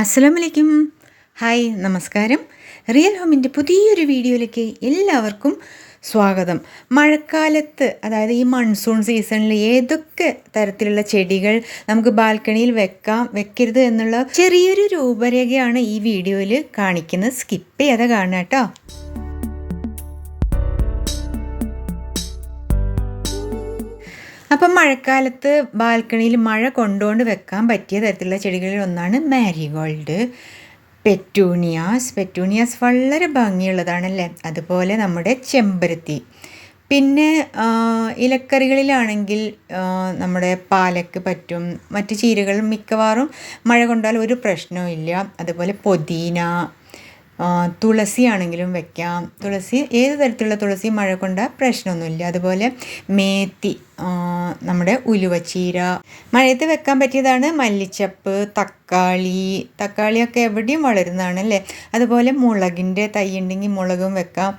അസ്സലാമലൈക്കും. ഹായ് നമസ്കാരം. റിയൽ ഹോമിന്റെ പുതിയൊരു വീഡിയോയിലേക്ക് എല്ലാവർക്കും സ്വാഗതം. മഴക്കാലത്ത് അതായത് ഈ മൺസൂൺ സീസണിൽ ഏതൊക്കെ തരത്തിലുള്ള ചെടികൾ നമുക്ക് ബാൽക്കണിയിൽ വെക്കാം വെക്കരുത് എന്നുള്ള ചെറിയൊരു രൂപരേഖയാണ് ഈ വീഡിയോയിൽ കാണിക്കുന്നത്. സ്കിപ്പ് ചെയ്യാതെ കാണുക കേട്ടോ. അപ്പം മഴക്കാലത്ത് ബാൽക്കണിയിൽ മഴ കൊണ്ടുകൊണ്ട് വെക്കാൻ പറ്റിയ തരത്തിലുള്ള ചെടികളിൽ ഒന്നാണ് മാരിഗോൾഡ്. പെറ്റൂണിയാസ്. പെറ്റൂണിയാസ് വളരെ ഭംഗിയുള്ളതാണല്ലേ? അതുപോലെ നമ്മുടെ ചെമ്പരത്തി. പിന്നെ ഇലക്കറികളിലാണെങ്കിൽ നമ്മുടെ പാലക്ക് പറ്റും മറ്റ് ചീരകൾ മിക്കവാറും മഴ കൊണ്ടാൽ ഒരു പ്രശ്നവും ഇല്ല. അതുപോലെ പൊതീന തുളസി ആണെങ്കിലും വെക്കാം. തുളസി ഏത് തരത്തിലുള്ള തുളസി? മഴ കൊണ്ട പ്രശ്നമൊന്നുമില്ല. അതുപോലെ മേത്തി നമ്മുടെ ഉലുവച്ചീര. മഴയത്ത് വെക്കാൻ പറ്റിയതാണ് മല്ലിച്ചപ്പ് തക്കാളി. തക്കാളിയൊക്കെ എവിടെയും വളരുന്നതാണ് അല്ലേ അതുപോലെ മുളകിന്റെ തൈ ഉണ്ടെങ്കിൽ മുളകും വെക്കാം.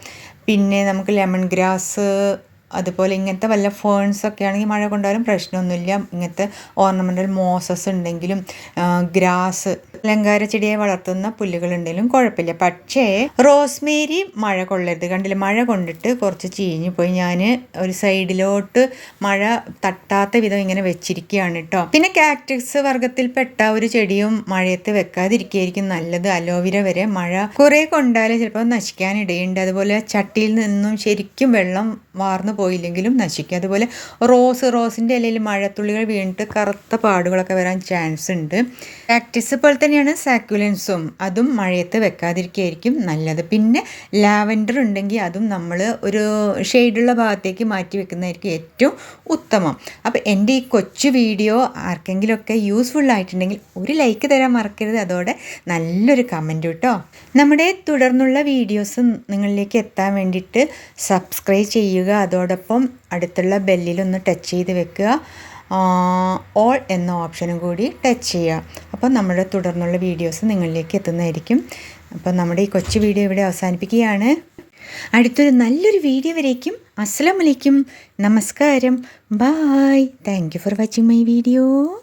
പിന്നെ നമുക്ക് ലെമൺ ഗ്രാസ് അതുപോലെ ഇങ്ങനത്തെ വല്ല ഫേൺസ് ഒക്കെ ആണെങ്കിൽ മഴ കൊണ്ടാലും പ്രശ്നമൊന്നുമില്ല. ഇങ്ങനത്തെ ഓർണമെന്റൽ മോസസ് ഉണ്ടെങ്കിലും ഗ്രാസ് അലങ്കാര ചെടിയെ വളർത്തുന്ന പുല്ലുകളുണ്ടെങ്കിലും കുഴപ്പമില്ല. പക്ഷേ റോസ്മേരി മഴ കൊള്ളരുത്. കണ്ടില്ല? മഴ കൊണ്ടിട്ട് കുറച്ച് ചീഞ്ഞു പോയി ഞാൻ ഒരു സൈഡിലോട്ട് മഴ തട്ടാത്ത വിധം ഇങ്ങനെ വെച്ചിരിക്കുകയാണ് കേട്ടോ. പിന്നെ കാക്ടസ് വർഗത്തിൽപ്പെട്ട ഒരു ചെടിയും മഴയത്ത് വെക്കാതിരിക്കുകയായിരിക്കും നല്ലത്. അലോവിര വരെ മഴ കുറേ കൊണ്ടാലും ചിലപ്പോൾ നശിക്കാനിടയുണ്ട്. അതുപോലെ ചട്ടിയിൽ നിന്നും ശരിക്കും വെള്ളം വാർന്നു പോയില്ലെങ്കിലും നശിക്കും. അതുപോലെ റോസ് റോസിന്റെ ഇലയിൽ മഴത്തുള്ളികൾ വീണിട്ട് കറുത്ത പാടുകളൊക്കെ വരാൻ ചാൻസ് ഉണ്ട് കാക്ടസ് പോലെ തന്നെയാണ് സാക്കുലൻസും. അതും മഴയത്ത് വെക്കാതിരിക്കുകയായിരിക്കും നല്ലത്. പിന്നെ ലാവൻഡർ ഉണ്ടെങ്കിൽ അതും നമ്മൾ ഒരു ഷെയ്ഡുള്ള ഭാഗത്തേക്ക് മാറ്റി വെക്കുന്നതായിരിക്കും ഏറ്റവും ഉത്തമം. അപ്പോൾ എന്റെ ഈ കൊച്ചു വീഡിയോ ആർക്കെങ്കിലുമൊക്കെ യൂസ്ഫുൾ ആയിട്ടുണ്ടെങ്കിൽ ഒരു ലൈക്ക് തരാൻ മറക്കരുത്. അതോടെ നല്ലൊരു കമന്റ് കേട്ടോ നമ്മുടെ തുടർന്നുള്ള വീഡിയോസ് നിങ്ങളിലേക്ക് എത്താൻ വേണ്ടിയിട്ട് സബ്സ്ക്രൈബ് ചെയ്യുക. അതോടൊപ്പം അടുത്തുള്ള ബെല്ലിലൊന്ന് ടച്ച് ചെയ്ത് വെക്കുക. ഓൾ എന്ന ഓപ്ഷനും കൂടി ടച്ച് ചെയ്യുക. അപ്പോൾ നമ്മുടെ തുടർന്നുള്ള വീഡിയോസ് നിങ്ങളിലേക്ക് എത്തുന്നതായിരിക്കും. അപ്പോൾ നമ്മുടെ ഈ കൊച്ചു വീഡിയോ ഇവിടെ അവസാനിപ്പിക്കുകയാണ്. അടുത്തൊരു നല്ലൊരു വീഡിയോ വരേക്കും. അസ്സാം വലൈക്കും നമസ്കാരം. Bye thank you for watching my video